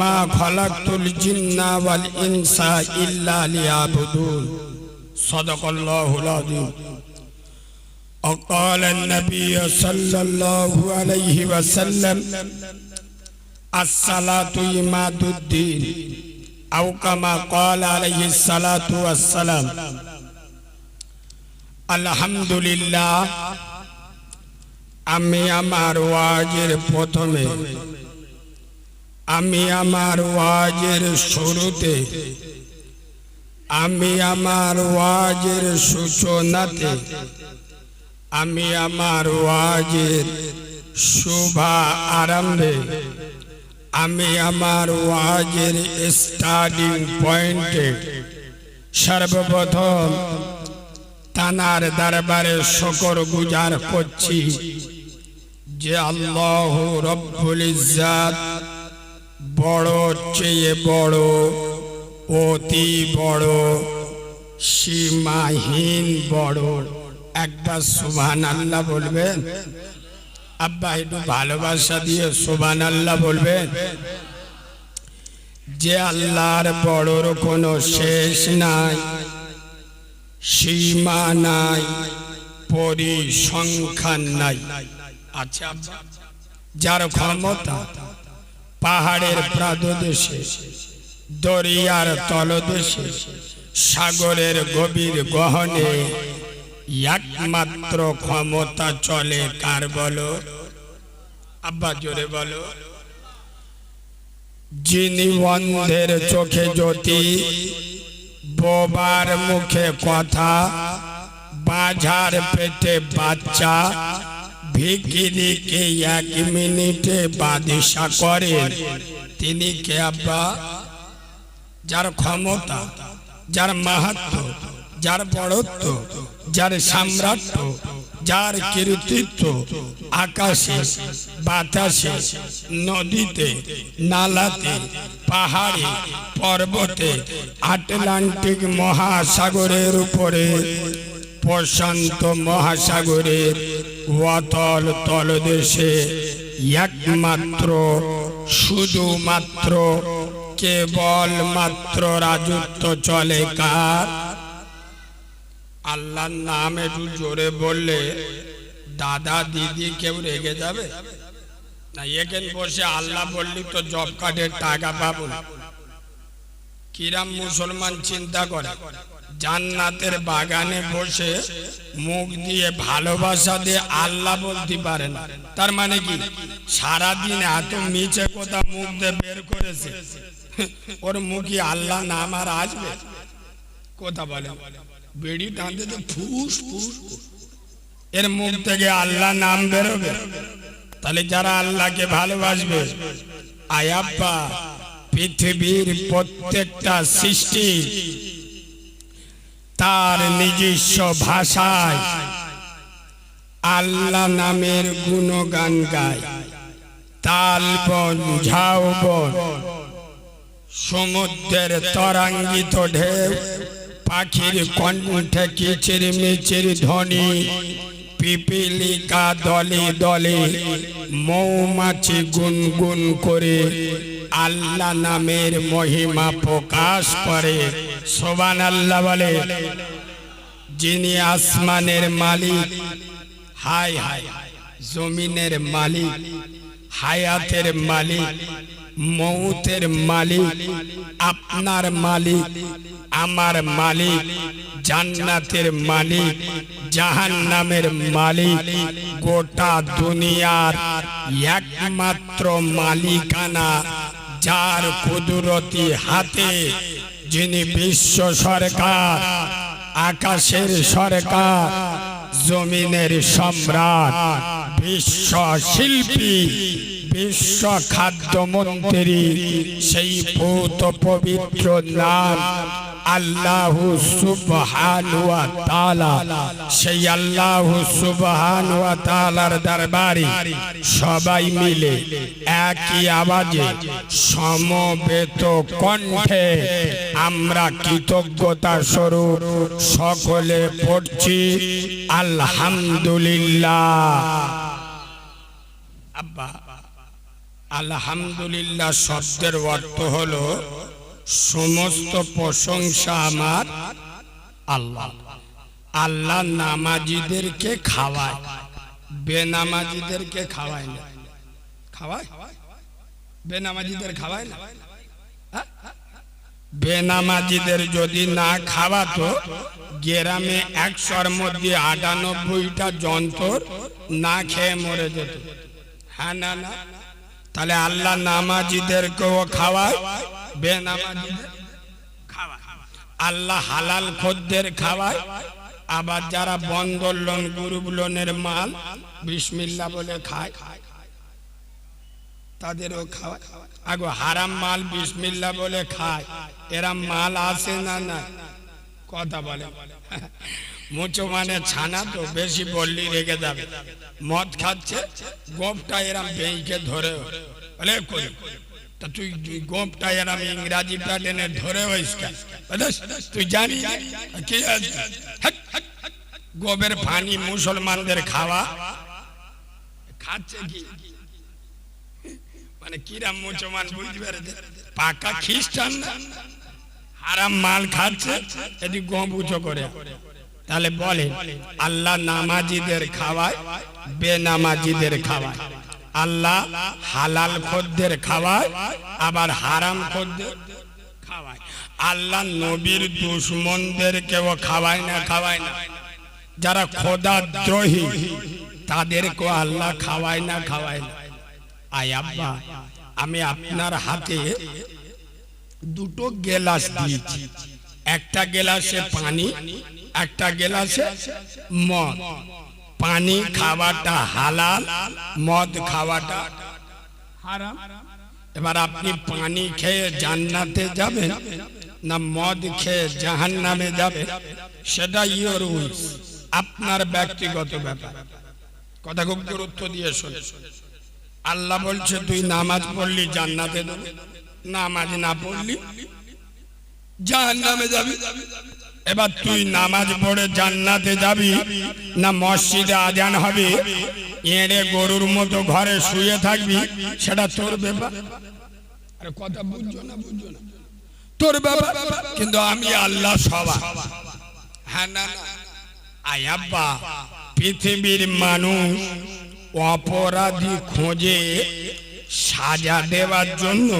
মা খলাকতুল জিন্না ওয়াল ইনসা ইল্লা লিয়াবুদুন সাদাকাল্লাহুল আযীম وقال النبي صلى الله عليه وسلم الصلاة إماد الدين أو كما قال عليه الصلاة والسلام الحمد لله আমি আমার ওয়াজের প্রথমে আমি আমার ওয়াজের শুরুতে, আমি আমার ওয়াজের সূচনাতে, আমি আমার ওয়াজের শোভা আরম্ভে, আমি আমার ওয়াজের স্টার্টিং পয়েন্টে সর্বপ্রথম তানার দরবারে শকর গুজার করছি যে আল্লাহ রব্বুল ইজ্জাত বড়, চেয়ে বড়, অতি বড়, সীমাহীন বড়। একবার সুবহান আল্লাহ বলবেন। আব্বা, একটু ভালোবাসা দিয়ে সুবহান আল্লাহ বলবেন। যে আল্লাহর বড়র কোনো শেষ নাই, সীমা নাই, পরিসংখ্যান নাই। আচ্ছা যার ক্ষমতা পাহাড়ের প্রাদদেশে দরিয়ার তলদেশে, সাগরের গভীর গহনে একমাত্র ক্ষমতা চলে কার বলো? আব্বা, জোরে বলো। যিনি অন্ধের চোখে জ্যোতি, বোবার মুখে কথা বাজার পেটে বাচ্চা ভিকিরিকে এক মিনিটে বাদিশা করে। তিনি কে আব্বা? যার ক্ষমতা, যার মাহাত্ম, যার বড়ত্ব, যার সাম্রাজ্য, যার কৃতিত্ব আকাশে, বাতাসে, নদীতে, নালাতে, পাহাড়ে, পর্বতে, আটলান্টিক মহাসাগরের উপরে, প্রশান্ত মহাসাগরের অতল তলদেশে একমাত্র, শুধুমাত্র কেবল মাত্র রাজত্ব চলে কার? আল্লাহর নাম একটু জোরে বললে দাদা দিদি কেউ রেগে যাবে? না, এখানে বসে আল্লাহ বললি তো জব কার্ডের টাকা পাবো কিরাম মুসলমান চিন্তা করে? জান্নাতের বাগানে বসে মুখ দিয়ে ভালোবাসা দিয়ে আল্লাহ বলতে পারে না। তার মানে কি? সারাদিন এত মিছে কথা মুখ দিয়ে বের করেছে। ওর মুখে আল্লাহ নাম আর আসবে? কথা বলে বেড়ি টানতে তো ফুস ফুস এর মুখ থেকে আল্লাহ নাম বেরোবে। তাহলে যারা আল্লাহকে ভালোবাসবে, আয়াপ্পা, পৃথিবীর প্রত্যেকটা সৃষ্টি তার নিজস্ব ভাষায় আল্লাহ নামের গুণগান গায়। তাল বন ঝাউ সমুদ্রের তরাঙ্গিত ঢেউ, পাখির কণ্ঠে কিচির মিচির ধ্বনি পিপিলিকা দলে দলে মৌমাছি গুনগুন করে আল্লাহ নামের মহিমা প্রকাশ করে। সোবান আল্লাহ বলে, যিনি আসমানের মালিক হাই হাই জমিনের মালিক, হায়াতের মালিক মৌতের মালিক, আপনার মালিক, আমার মালিক, জান্নাতের মালিক, জাহান্নামের মালিক, গোটা দুনিয়ার একমাত্র মালিকানা, যার কুদরতি হাতে যিনি বিশ্ব সরকার, আকাশের সরকার, জমিনের সম্রাট বিশ্ব শিল্পী বিশ্ব খাদ্য মন্ত্রী সেই ভূত পবিত্র নাম আল্লাহ সুবহান ওয়া তাআলা, সেই আল্লাহ সুবহান ওয়া তাআলার দরবারে সবাই মিলে একই আওয়াজে সমবেত কণ্ঠে আমরা কৃতজ্ঞতা স্বরূপ সকলে পড়ছি, আলহামদুলিল্লাহ। আব্বা, আলহামদুলিল্লাহ শব্দের অর্থ হলো সমস্ত প্রশংসা আমার আল্লাহ। আল্লাহ নামাজিদেরকে খাওয়ায়, বেনামাজিদেরকে খাওয়ায় না। খাওয়ায়? বেনামাজিদের খাওয়ায় না? হ্যাঁ? বেনামাজিদের যদি না খাওয়াতো, গ্রামে একশোর মধ্যে আটানব্বইটা যন্ত্র না খেয়ে মরে যেত। হ্যাঁ না না? তাহলে আল্লাহ নামাজিদেরকেও খাওয়ায় আল্লাহ হালাল খদ্দের খাওয়ায়। আবার যারা বন্দর লোন, গ্রুপ লোনের মাল বিসমিল্লা বলে খায়, তাদেরও খাওয়ায়। আগো, হারাম মাল বিসমিল্লা বলে খায়। এরা মাল আসে না না কথা বলে। মুচো মানে ছানা তো, বেশি বললি রেগে যাবে। মদ খাচ্ছে, গোপটা এরাম বেঁকে ধরে। করি। তা তুই গোপটা এরাম ইংরাজি প্যাটার্নে ধরে হইস তুই জানি কি। গোবের পানি মুসলমানদের খাওয়া। খাচ্ছে কি? মানে কিরাম মুসলমান পেরেছে? পাকা খ্রিস্টান হারাম মাল খাচ্ছে, এটি গম উঁচু করে। তাহলে বলে আল্লাহ নামাজিদের খাওয়ায়, বেনামাজিদের খাওয়ায়। আল্লাহ হালাল খদ্দের খাওয়ায়, আবার হারাম খদ্দের খাওয়ায়। আল্লাহ নবীর দুশ্মনদেরকেও খাওয়ায় না খাওয়ায় না। যারা খোদা দ্রোহী তাদেরকেও আল্লাহ খাওয়ায় না খাওয়ায় না। আয় আব্বা, আমি আপনার হাতে দুটো গেলাস দিয়েছি। একটা গেলাসে পানি, একটা গেলাসে মদ। পানি খাওয়াটা হালাল, মদ খাওয়াটা হারাম? এবার আপনি পানি খেয়ে জান্নাতে যাবেন না মদ খেয়ে জাহান নামে যাবে সেটা ইয়োর উইস আপনার ব্যক্তিগত ব্যাপার। কথা খুব গুরুত্ব দিয়ে শোনে। আল্লাহ বলছে, তুই নামাজ পড়লি, জান্নাতে নামাজ না পড়লি জাহান নামে যাবি? এবার তুই নামাজ পড়ে জান্নাতে যাবি, না মসজিদে আজান হবে? এড়ে গরুর মতো ঘরে শুয়ে থাকবি, সেটা তোর ব্যাপার। আরে কথা বুঝছ না বুঝছ না? তোর ব্যাপার। কিন্তু আমি আল্লাহ সবা হ্যাঁ না পৃথিবীর মানুষ অপরাধী খোঁজে সাজা দেওয়ার জন্য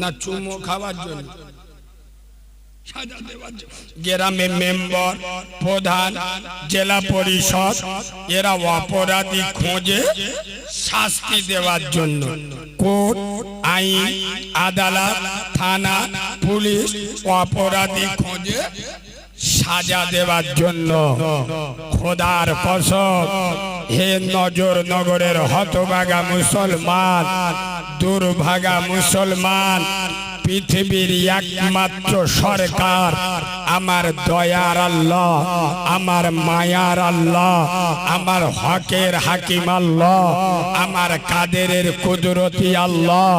না চুমো খাওয়ার জন্য? সাজা দেওয়ার জন্য। গ্রামে মেম্বার, প্রধান, জেলা পরিষদ, এরা অপরাধী খোঁজে শাস্তি দেওয়ার জন্য কোর্ট, আইন, আদালত, থানা, পুলিশ অপরাধী খোঁজে সাজা দেওয়ার জন্য খোদার কসম হে নজর নগরের হতভাগা মুসলমান, দুর্ভাগা মুসলমান পৃথিবীর একমাত্র সরকার, আমার দয়ার আল্লাহ, আমার মায়ার আল্লাহ, আমার হকের হাকিম আল্লাহ, আমার কাদেরের কুদরতি আল্লাহ,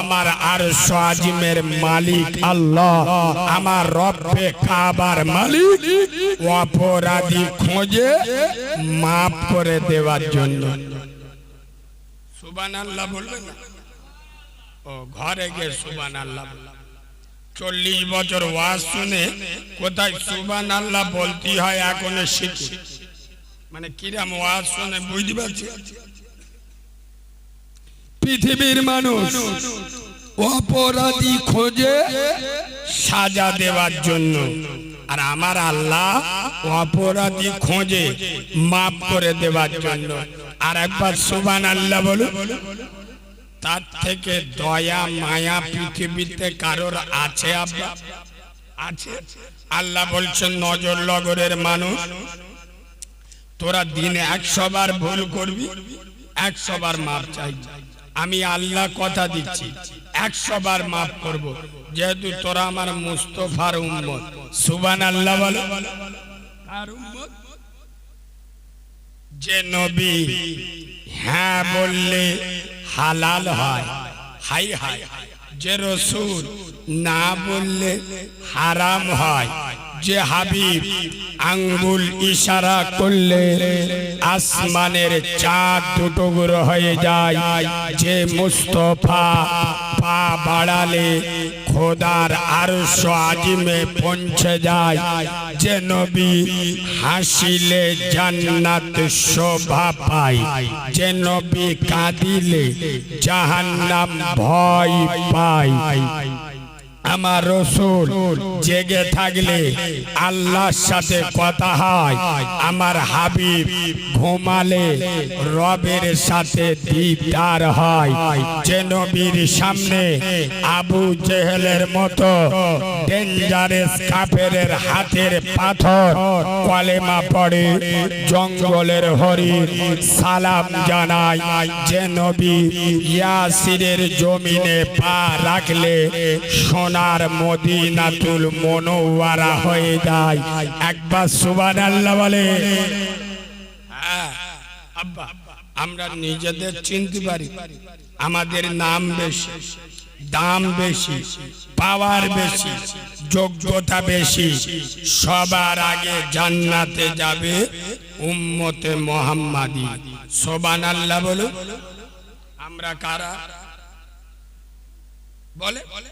আমার আর আজিমের মালিক আল্লাহ, আমার রব্বে কাবার মালিক। অপরাধী খোঁজে মাফ করে দেওয়ার জন্য। সুবান আল্লাহ বলবেন না? ঘরে গিয়ে সুবান আল্লাহ চল্লিশ বছর ওয়াজ শুনে কোথায় সুবান আল্লাহ বলতে হয় এখন শিখি মানে কিরাম ওয়াজ শুনে বুঝতে পারছি? পৃথিবীর মানুষ অপরাধী খোঁজে সাজা দেওয়ার জন্য। আর আমার আল্লাহ অপরাধী খোঁজে মাফ করে দেওয়ার জন্য। আর একবার সুবান আল্লাহ বলুন। তার থেকে দয়া, মায়া পৃথিবীতে কারোর আছে আব্বা? আছে। আল্লাহ বলছেন, নজর লগরের মানুষ, তোরা দিনে একশো বার ভুল করবি একশো বার মাপ চাই। আমি আল্লাহ কথা দিচ্ছি একশো বার মাফ করব। যেহেতু তোরা আমার মুস্তফার উম্মত। সুবান আল্লাহ বলো যে নবী। হ্যাঁ বললে হালাল হয়। হাই হাই। যে রসুল না বললে হারাম হয়। যে হাবিব আঙ্গুল ইশারা করলে আসমানের চাঁদ দুটো হয়ে যায়। যে মুস্তফা পা বাড়ালে খোদার আরশ আজিমে পৌঁছে যায়। যে নবী হাসিলে জান্নাত শোভা পায়। যে নবী কাঁদিলে জাহান্নাম ভয় পায়। আমার রসুল জেগে থাকলে আল্লাহর সাথে কথা হয়। আমার হাবিব ঘুমালে রবের সাথে দিদার হয়। যে নবীর সামনে আবু জেহেলের মতো ডেঞ্জারেস কাফেরের হাতের পাথর কলেমা পড়ে, জঙ্গলের হরিণ সালাম জানায়। যে নবী ইয়াসিরের জমিনে পা রাখলে সোনার মদিনাতুল মনোয়ারা হয়ে যায়। একবার সুবান আল্লাহ বলে হ্যাঁ, আমরা নিজেদের চিনতে পারি। আমাদের নাম বেশি দাম বেশি পাওয়ার বেশি যোগ্যতা বেশি। সবার আগে জান্নাতে যাবে উম্মতে মোহাম্মাদি। সোবান আল্লাহ বলো আমরা কারা? বলে বলে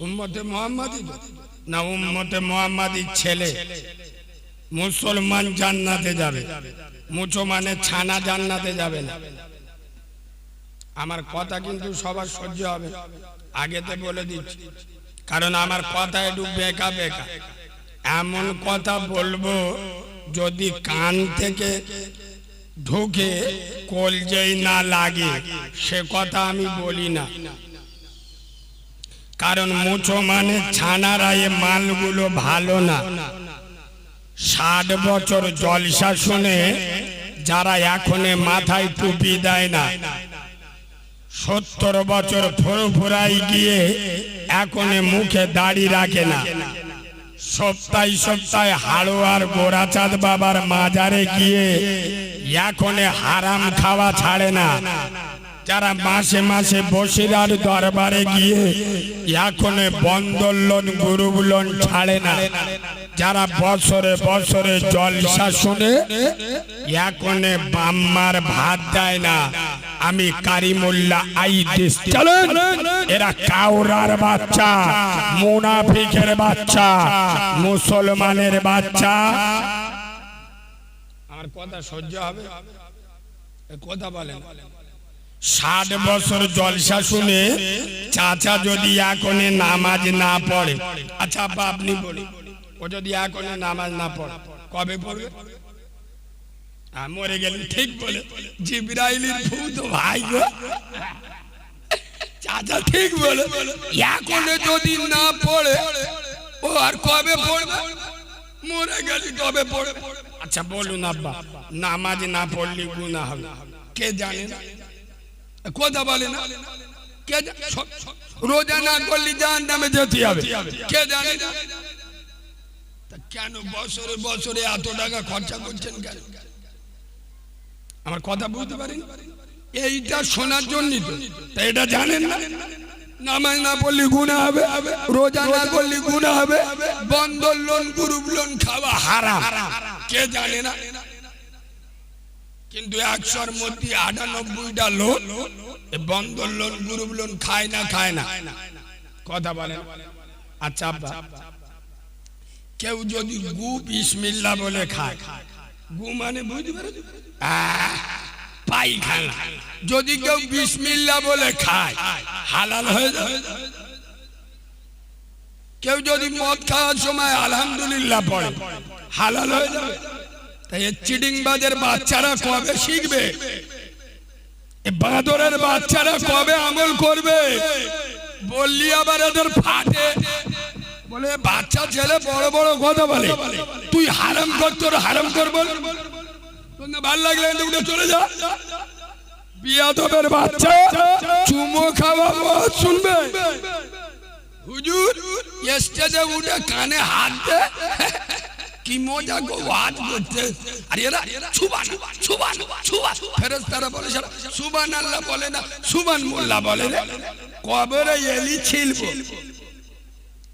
উম্মতে মোহাম্মদি না, উম্মতে মোহাম্মদির ছেলে। মুসলমান জান্নাতে যাবে। মুসলমানের ছানা জান্নাতে যাবে না। আমার কথা কিন্তু সবার সহ্য হবে। আগে আগেতে বলে দিচ্ছি। কারণ আমার কথা একটু বেকা বেকা। এমন কথা বলব, যদি কান থেকে ঢুকে কলজেই না লাগে, সে কথা আমি বলি না। কারণ মুসলমানের ছানারা এ মালগুলো ভালো না। ষাট বছর জলসা শুনে যারা এখনে মাথায় টুপি দেয় না, সত্তর বছর ফুরফুরাই গিয়ে এখনে মুখে দাড়ি রাখে না। সপ্তাহে সপ্তাহে হাড়োয়ার গোরাচাঁদ বাবার মাজারে গিয়ে এখনে হারাম খাওয়া ছাড়ে না। যারা মাসে মাসে বসিরার দরবারে গিয়ে এখনে বন্দর লোন গ্রুপ লোন ছাড়ে না। যারা বছরে বছরে জলসা শুনে, এখনে বাম্মার ভাত দেয় না। আমি কারিমুল্লা আইদিস। চলেন, এরা কাউরার বাচ্চা, মুনাফিকের বাচ্চা, মুসলমানের বাচ্চা। আমার কথা সহ্য হবে? কথা বলেন। ষাট বছর জলসা শুনে চাচা যদি এখনে নামাজ না পড়ে আচ্ছা আব্বা আপনি বলি ও যদি এখনে নামাজ না পড়ে কবে পড়বে? আহ, মরে গেলেন ঠিক বলে। জিব্রাইলের ফু তো ভাই গো। চাচা ঠিক বলে এখনে যদি না পড়ে ও আর কবে পড়বে? মরে গেলি কবে পড়বে? আচ্ছা বলুন আব্বা নামাজ না পড়লে গুনাহ হবে কে জানে? কথা বলে না? কে রোজা না করলে জাহান নামে যেতে হবে। কে জানে? কেন বছরে বছরে এত টাকা খরচা করছেন কেন? আমার কথা বুঝতে পারেন? এইটা শোনার জন্য তো। তা এটা জানেন না? নামাজ না পড়লে গুণা হবে। রোজা না করলে গুণা হবে। বন্ধন লোন, গ্রুপ লোন খাওয়া হারা কে জানে না? কিন্তু একশোর মধ্যে আটানব্বইটা loan Bandhan loan, group loan খায় না খায় না। কথা বলেন। আচ্ছা কেউ যদি গু বিসমিল্লা বলে খায়, গু মানে বুঝতে পারে যদি কেউ বিসমিল্লা বলে খায়, হালাল হয়ে যাবে। কেউ যদি মদ খাওয়ার সময় আলহামদুলিল্লাহ পড়ে, হালাল হয়ে যাবে। তাই চিডিং বাজের বাচ্চারা কবে শিখবে? বাঁদরের বাচ্চারা কবে আমল করবে? বললি আবার এদের ফাটে। বলে, বাচ্চা ছেলে বড় বড় কথা বলে। তুই হারাম কর, তোর হারাম কর বল। তোর ভালো লাগলে উঠে চলে যা। বিয়াদবের বাচ্চা চুমো খাওয়া ওয়াজ শুনবে? হুজুর স্টেজে উঠে কানে হাত দে। কি মজা গো করতে আর এরা, সুবান সুবান সুবান। ফেরেশতারা বলে সুবান আল্লাহ বলে না, সুবান মোল্লা বলে কবরে এলি ছিলবো।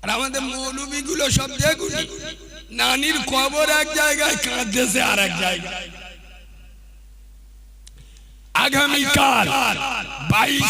আর আমাদের সব দেখুন, নানির কবর এক জায়গায়, কাঁদতেছে আর এক জায়গায়। আগামীকাল বাইশ